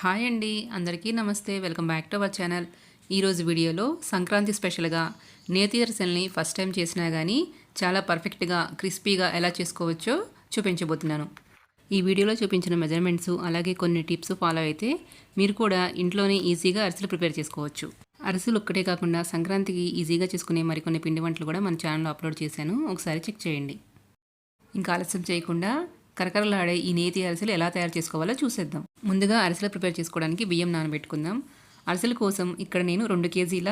Hi అండి అందరికీ నమస్తే. Welcome back to our channel. ఈరోజు వీడియోలో సంక్రాంతి స్పెషల్గా నేతి అరిసెల్ని ఫస్ట్ టైం చేసినా కానీ చాలా పర్ఫెక్ట్గా క్రిస్పీగా ఎలా చేసుకోవచ్చో చూపించబోతున్నాను. ఈ వీడియోలో చూపించిన మెజర్మెంట్స్ అలాగే కొన్ని టిప్స్ ఫాలో అయితే మీరు కూడా ఇంట్లోనే ఈజీగా అరిసెలు ప్రిపేర్ చేసుకోవచ్చు. అరిసెలు ఒక్కటే కాకుండా సంక్రాంతికి ఈజీగా చేసుకునే మరికొన్ని పిండి వంటలు కూడా మన ఛానల్లో అప్లోడ్ చేశాను. ఒకసారి చెక్ చేయండి. ఇంకా ఆలస్యం చేయకుండా కరకరలాడే ఈ నేతి అరిసెలు ఎలా తయారు చేసుకోవాలో చూసేద్దాం. ముందుగా అరిసెలు ప్రిపేర్ చేసుకోవడానికి బియ్యం నానబెట్టుకుందాం. అరిసెల కోసం ఇక్కడ నేను రెండు కేజీల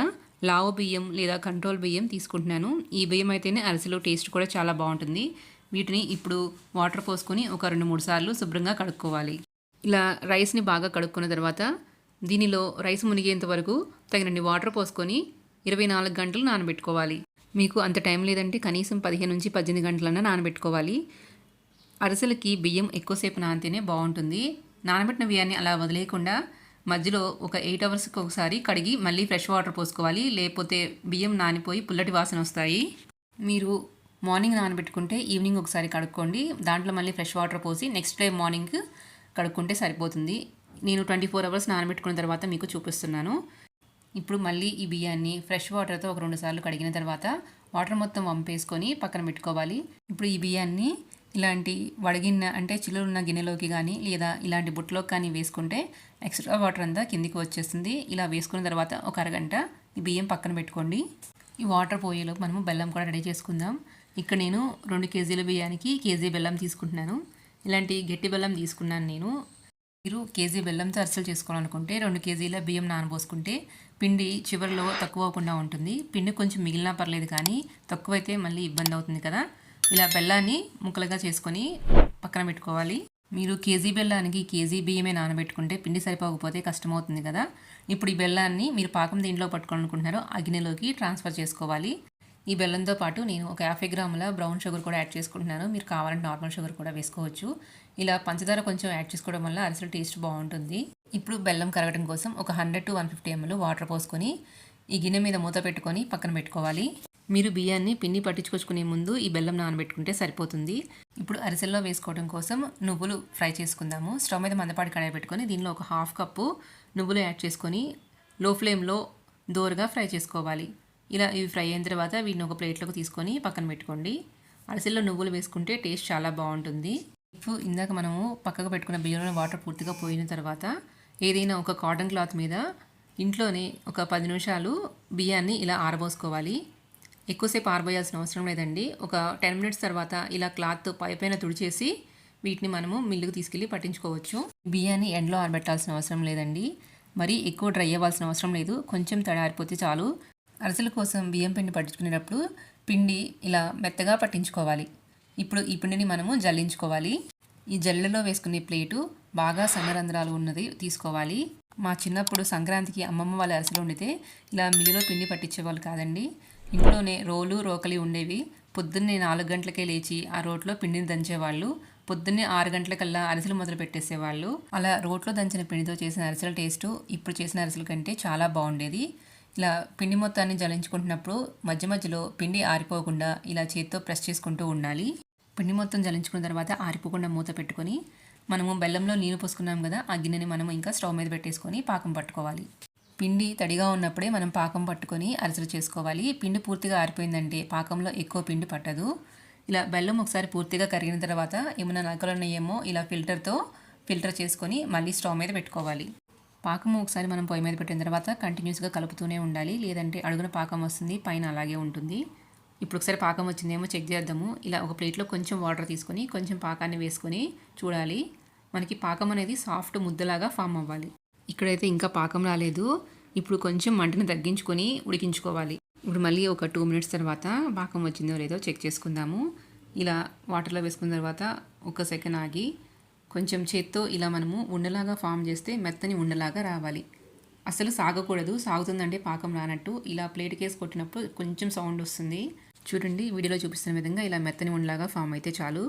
లావు బియ్యం లేదా కంట్రోల్ బియ్యం తీసుకుంటున్నాను. ఈ బియ్యం అయితేనే అరిసెలు టేస్ట్ కూడా చాలా బాగుంటుంది. వీటిని ఇప్పుడు వాటర్ పోసుకొని ఒక రెండు మూడు సార్లు శుభ్రంగా కడుక్కోవాలి. ఇలా రైస్ని బాగా కడుక్కున్న తర్వాత దీనిలో రైస్ మునిగేంత వరకు తగినన్ని వాటర్ పోసుకొని ఇరవై నాలుగు గంటలు నానబెట్టుకోవాలి. మీకు అంత టైం లేదంటే కనీసం పదిహేను నుంచి పద్దెనిమిది గంటలన్నా నానబెట్టుకోవాలి. అరిసెలకి బియ్యం ఎక్కువసేపు నానితేనే బాగుంటుంది. నానబెట్టిన బియ్యాన్ని అలా వదిలేయకుండా మధ్యలో ఒక ఎయిట్ అవర్స్కి ఒకసారి కడిగి మళ్ళీ ఫ్రెష్ వాటర్ పోసుకోవాలి. లేకపోతే బియ్యం నానిపోయి పుల్లటి వాసన వస్తాయి. మీరు మార్నింగ్ నానబెట్టుకుంటే ఈవినింగ్ ఒకసారి కడుక్కోండి. దాంట్లో మళ్ళీ ఫ్రెష్ వాటర్ పోసి నెక్స్ట్ డే మార్నింగ్ కడుక్కుంటే సరిపోతుంది. నేను ట్వంటీ ఫోర్ అవర్స్ నానబెట్టుకున్న తర్వాత మీకు చూపిస్తున్నాను. ఇప్పుడు మళ్ళీ ఈ బియ్యాన్ని ఫ్రెష్ వాటర్తో ఒక రెండు సార్లు కడిగిన తర్వాత వాటర్ మొత్తం వంపేసుకొని పక్కన పెట్టుకోవాలి. ఇప్పుడు ఈ బియ్యాన్ని ఇలాంటి వడగిన్న అంటే చిల్లులున్న గిన్నెలోకి కానీ లేదా ఇలాంటి బుట్టలోకి కానీ వేసుకుంటే ఎక్స్ట్రా వాటర్ అంతా కిందికి వచ్చేస్తుంది. ఇలా వేసుకున్న తర్వాత ఒక అరగంట ఈ బియ్యం పక్కన పెట్టుకోండి. ఈ వాటర్ పోయేలోపు మనము బెల్లం కూడా రెడీ చేసుకుందాం. ఇక్కడ నేను రెండు కేజీల బియ్యానికి కేజీ బెల్లం తీసుకుంటున్నాను. ఇలాంటి గట్టి బెల్లం తీసుకున్నాను నేను. మీరు కేజీ బెల్లంతో అరిసెలు చేసుకోవాలనుకుంటే రెండు కేజీల బియ్యం నానబోసుకుంటే పిండి చివరిలో తక్కువ అవ్వకుండా ఉంటుంది. పిండి కొంచెం మిగిలినా పర్లేదు కానీ తక్కువైతే మళ్ళీ ఇబ్బంది అవుతుంది కదా. ఇలా బెల్లాన్ని ముక్కలుగా చేసుకొని పక్కన పెట్టుకోవాలి. మీరు కేజీ బెల్లానికి కేజీ బియ్యమే నానబెట్టుకుంటే పిండి సరిపోకపోతే కష్టమవుతుంది కదా. ఇప్పుడు ఈ బెల్లాన్ని మీరు పాకం దీంట్లో పట్టుకోవాలనుకుంటున్నారో ఆ గిన్నెలోకి ట్రాన్స్ఫర్ చేసుకోవాలి. ఈ బెల్లంతో పాటు నేను ఒక యాభై గ్రాముల బ్రౌన్ షుగర్ కూడా యాడ్ చేసుకుంటున్నాను. మీరు కావాలంటే నార్మల్ షుగర్ కూడా వేసుకోవచ్చు. ఇలా పంచదార కొంచెం యాడ్ చేసుకోవడం వల్ల అరిసెలు టేస్ట్ బాగుంటుంది. ఇప్పుడు బెల్లం కరగడం కోసం ఒక hundred to one fifty ML water పోసుకొని ఈ గిన్నె మీద మూత పెట్టుకొని పక్కన పెట్టుకోవాలి. మీరు బియ్యాన్ని పిండి పట్టించుకొచ్చుకునే ముందు ఈ బెల్లం నానబెట్టుకుంటే సరిపోతుంది. ఇప్పుడు అరిసెల్లో వేసుకోవడం కోసం నువ్వులు ఫ్రై చేసుకుందాము. స్టవ్ మీద మందపాటి కడాయి పెట్టుకొని దీనిలో ఒక హాఫ్ కప్పు నువ్వులు యాడ్ చేసుకొని లో ఫ్లేమ్లో దోరగా ఫ్రై చేసుకోవాలి. ఇలా ఇవి ఫ్రై అయిన తర్వాత వీటిని ఒక ప్లేట్లోకి తీసుకొని పక్కన పెట్టుకోండి. అరిసెల్లో నువ్వులు వేసుకుంటే టేస్ట్ చాలా బాగుంటుంది. ఇప్పుడు ఇందాక మనము పక్కకు పెట్టుకున్న బియ్యంలో వాటర్ పూర్తిగా పోయిన తర్వాత ఏదైనా ఒక కాటన్ క్లాత్ మీద ఇంట్లోనే ఒక పది నిమిషాలు బియ్యాన్ని ఇలా ఆరబోసుకోవాలి. ఎక్కువసేపు ఆరబోయాల్సిన అవసరం లేదండి. ఒక టెన్ మినిట్స్ తర్వాత ఇలా క్లాత్ పైపైన తుడిచేసి వీటిని మనము మిల్లుకు తీసుకెళ్ళి పట్టించుకోవచ్చు. బియ్యాన్ని ఎండలో ఆరబెట్టాల్సిన అవసరం లేదండి. మరి ఎక్కువ డ్రై అవ్వాల్సిన అవసరం లేదు. కొంచెం తడారిపోతే చాలు. అరసల కోసం బియ్యం పిండి పట్టించుకునేటప్పుడు పిండి ఇలా మెత్తగా పట్టించుకోవాలి. ఇప్పుడు ఈ పిండిని మనము జల్లించుకోవాలి. ఈ జల్లెలో వేసుకునే ప్లేటు బాగా సమరంధ్రాలు ఉన్నది తీసుకోవాలి. మా చిన్నప్పుడు సంక్రాంతికి అమ్మమ్మ వాళ్ళ అరసలు వండితే ఇలా మిల్లులో పిండి పట్టించేవాళ్ళు కాదండి. ఇంట్లోనే రోలు రోకలి ఉండేవి. పొద్దున్నే నాలుగు గంటలకే లేచి ఆ రోట్లో పిండిని దంచేవాళ్ళు. పొద్దున్నే ఆరు గంటలకల్లా అరిసెలు మొదలు పెట్టేసేవాళ్ళు. అలా రోట్లో దంచిన పిండితో చేసిన అరిసెల టేస్ట్ ఇప్పుడు చేసిన అరిసెల కంటే చాలా బాగుండేది. ఇలా పిండి మొత్తాన్ని జలించుకుంటున్నప్పుడు మధ్య మధ్యలో పిండి ఆరిపోకుండా ఇలా చేత్తో ప్రెస్ చేసుకుంటూ ఉండాలి. పిండి మొత్తం జలించుకున్న తర్వాత ఆరిపోకుండా మూత పెట్టుకొని మనము బెల్లంలో నీరు పోసుకున్నాం కదా ఆ గిన్నెని మనం ఇంకా స్టవ్ మీద పెట్టేసుకొని పాకం పట్టుకోవాలి. పిండి తడిగా ఉన్నప్పుడే మనం పాకం పట్టుకొని అరిసెలు చేసుకోవాలి. పిండి పూర్తిగా ఆరిపోయిందంటే పాకంలో ఎక్కువ పిండి పట్టదు. ఇలా బెల్లం ఒకసారి పూర్తిగా కరిగిన తర్వాత ఏమైనా నలకలు ఉన్నాయేమో ఇలా ఫిల్టర్తో ఫిల్టర్ చేసుకొని మళ్ళీ స్టవ్ మీద పెట్టుకోవాలి. పాకం ఒకసారి మనం పొయ్యి మీద పెట్టిన తర్వాత కంటిన్యూస్గా కలుపుతూనే ఉండాలి. లేదంటే అడుగున పాకం వస్తుంది పైన అలాగే ఉంటుంది. ఇప్పుడు ఒకసారి పాకం వచ్చిందేమో చెక్ చేద్దాము. ఇలా ఒక ప్లేట్లో కొంచెం వాటర్ తీసుకొని కొంచెం పాకాన్ని వేసుకొని చూడాలి. మనకి పాకం అనేది సాఫ్ట్ ముద్దలాగా ఫామ్ అవ్వాలి. ఇక్కడైతే ఇంకా పాకం రాలేదు. ఇప్పుడు కొంచెం మంటను తగ్గించుకొని ఉడికించుకోవాలి. ఇప్పుడు మళ్ళీ ఒక టూ మినిట్స్ తర్వాత పాకం వచ్చిందో లేదో చెక్ చేసుకుందాము. ఇలా వాటర్లో వేసుకున్న తర్వాత ఒక సెకండ్ ఆగి కొంచెం చేత్తో ఇలా మనము ఉండలాగా ఫామ్ చేస్తే మెత్తని ఉండలాగా రావాలి. అసలు సాగకూడదు. సాగుతుందంటే పాకం రానట్టు ఇలా ప్లేట్ కేసి కొట్టినప్పుడు కొంచెం సౌండ్ వస్తుంది. చూడండి వీడియోలో చూపిస్తున్న విధంగా ఇలా మెత్తని ఉండలాగా ఫామ్ అయితే చాలు.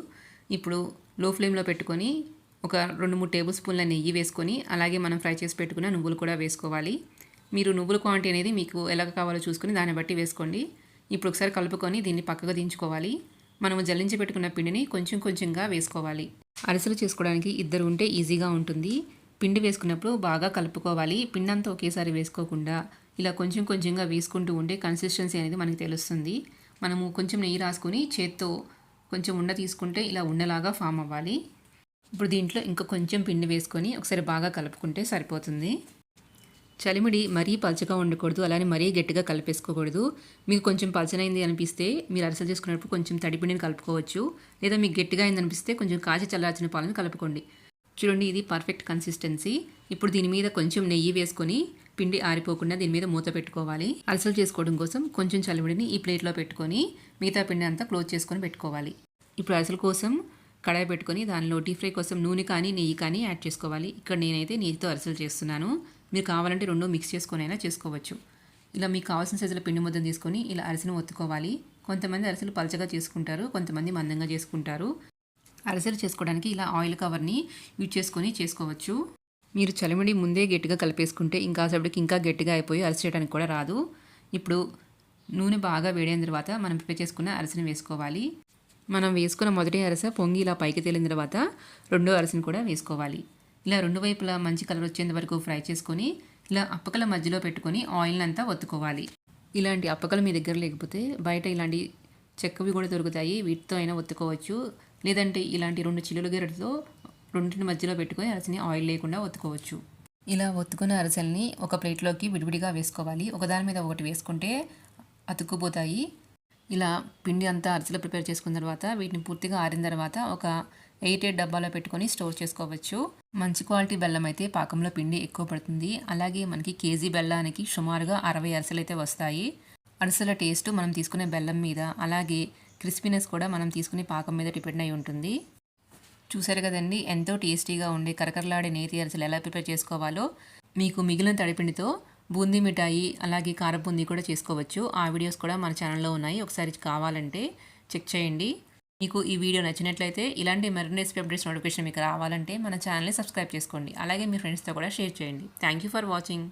ఇప్పుడు లో ఫ్లేమ్లో పెట్టుకొని ఒక రెండు మూడు టేబుల్ స్పూన్ల నెయ్యి వేసుకొని అలాగే మనం ఫ్రై చేసి పెట్టుకున్న నువ్వులు కూడా వేసుకోవాలి. మీరు నువ్వుల క్వాంటిటీ అనేది మీకు ఎలా కావాలో చూసుకుని దాన్ని బట్టి వేసుకోండి. ఇప్పుడు ఒకసారి కలుపుకొని దీన్ని పక్కగా దించుకోవాలి. మనము జల్లించి పెట్టుకున్న పిండిని కొంచెం కొంచెంగా వేసుకోవాలి. అరిసెలు చేసుకోవడానికి ఇద్దరు ఉంటే ఈజీగా ఉంటుంది. పిండి వేసుకున్నప్పుడు బాగా కలుపుకోవాలి. పిండి అంతా ఒకేసారి వేసుకోకుండా ఇలా కొంచెం కొంచెంగా వేసుకుంటూ ఉంటే కన్సిస్టెన్సీ అనేది మనకి తెలుస్తుంది. మనము కొంచెం నెయ్యి రాసుకొని చేత్తో కొంచెం ఉండ తీసుకుంటే ఇలా ఉండలాగా ఫామ్ అవ్వాలి. ఇప్పుడు దీంట్లో ఇంకా కొంచెం పిండి వేసుకొని ఒకసారి బాగా కలుపుకుంటే సరిపోతుంది. చలిమిడి మరీ పలచగా ఉండకూడదు అలానే మరీ గట్టిగా కలిపేసుకోకూడదు. మీకు కొంచెం పలచనైంది అనిపిస్తే మీరు అరసలు చేసుకున్నప్పుడు కొంచెం తడిపిండిని కలుపుకోవచ్చు. లేదా మీకు గట్టిగా అయింది అనిపిస్తే కొంచెం కాచి చల్లార్చిన పాలను కలుపుకోండి. చూడండి ఇది పర్ఫెక్ట్ కన్సిస్టెన్సీ. ఇప్పుడు దీని మీద కొంచెం నెయ్యి వేసుకొని పిండి ఆరిపోకుండా దీని మీద మూత పెట్టుకోవాలి. అలసలు చేసుకోవడం కోసం కొంచెం చలిమిడిని ఈ ప్లేట్లో పెట్టుకొని మిగతా పిండి అంతా క్లోజ్ చేసుకొని పెట్టుకోవాలి. ఇప్పుడు అలసల కోసం కడాయి పెట్టుకొని దానిలో డీప్ ఫ్రై కోసం నూనె కానీ నెయ్యి కానీ యాడ్ చేసుకోవాలి. ఇక్కడ నేనైతే నెయ్యితో అరిసెలు చేస్తున్నాను. మీరు కావాలంటే రెండు మిక్స్ చేసుకొని అయినా చేసుకోవచ్చు. ఇలా మీకు కావాల్సిన సైజులో పిండి ముద్దను తీసుకొని ఇలా అరిసెను ఒత్తుకోవాలి. కొంతమంది అరిసెలు పలచగా చేసుకుంటారు కొంతమంది మందంగా చేసుకుంటారు. అరిసెలు చేసుకోవడానికి ఇలా ఆయిల్ కవర్ని యూజ్ చేసుకొని చేసుకోవచ్చు. మీరు చలిమిడి ముందే గట్టిగా కలిపేసుకుంటే ఇంకా సేపటికి ఇంకా గట్టిగా అయిపోయి అరిసె చేయడానికి కూడా రాదు. ఇప్పుడు నూనె బాగా వేడైన తర్వాత మనం ప్రిపేర్ చేసుకున్న అరిసెను వేసుకోవాలి. మనం వేసుకున్న మొదటి అరస పొంగి ఇలా పైకి తేలిన తర్వాత రెండో అరసను కూడా వేసుకోవాలి. ఇలా రెండు వైపులా మంచి కలర్ వచ్చేంత వరకు ఫ్రై చేసుకొని ఇలా అప్పకల మధ్యలో పెట్టుకొని ఆయిల్ని అంతా ఒత్తుకోవాలి. ఇలాంటి అప్పకలు మీ దగ్గర లేకపోతే బయట ఇలాంటి చెక్కవి కూడా దొరుకుతాయి. వీటితో అయినా ఒత్తుకోవచ్చు. లేదంటే ఇలాంటి రెండు చిల్లుల గెరటితో రెండింటి మధ్యలో పెట్టుకొని అరసని ఆయిల్ లేకుండా ఒత్తుకోవచ్చు. ఇలా ఒత్తుకున్న అరసల్ని ఒక ప్లేట్లోకి విడివిడిగా వేసుకోవాలి. ఒకదాని మీద ఒకటి వేసుకుంటే అతుక్కుపోతాయి. ఇలా పిండి అంతా అరిసెలు ప్రిపేర్ చేసుకున్న తర్వాత వీటిని పూర్తిగా ఆరిన తర్వాత ఒక ఎయిట్ ఎయిట్ డబ్బాలో పెట్టుకొని స్టోర్ చేసుకోవచ్చు. మంచి క్వాలిటీ బెల్లం అయితే పాకంలో పిండి ఎక్కువ పడుతుంది. అలాగే మనకి కేజీ బెల్లానికి సుమారుగా అరవై అరిసెలు అయితే వస్తాయి. అరిసెల టేస్ట్ మనం తీసుకునే బెల్లం మీద అలాగే క్రిస్పీనెస్ కూడా మనం తీసుకునే పాకం మీద డిపెండ్ అయి ఉంటుంది. చూసారు కదండి ఎంతో టేస్టీగా ఉండే కరకరలాడే నేతి అరిసెలు ఎలా ప్రిపేర్ చేసుకోవాలో. మీకు మిగిలిన తడిపిండితో బూందీ మిఠాయి అలాగే కారబూందీ కూడా చేసుకోవచ్చు. ఆ వీడియోస్ కూడా మన ఛానల్లో ఉన్నాయి. ఒకసారి కావాలంటే చెక్ చేయండి. మీకు ఈ వీడియో నచ్చినట్లయితే ఇలాంటి మరిన్ని రెసిపీ అప్డేట్స్ నోటిఫికేషన్ మీకు రావాలంటే మన ఛానల్ని సబ్స్క్రైబ్ చేసుకోండి. అలాగే మీ ఫ్రెండ్స్తో కూడా షేర్ చేయండి. Thank you for watching.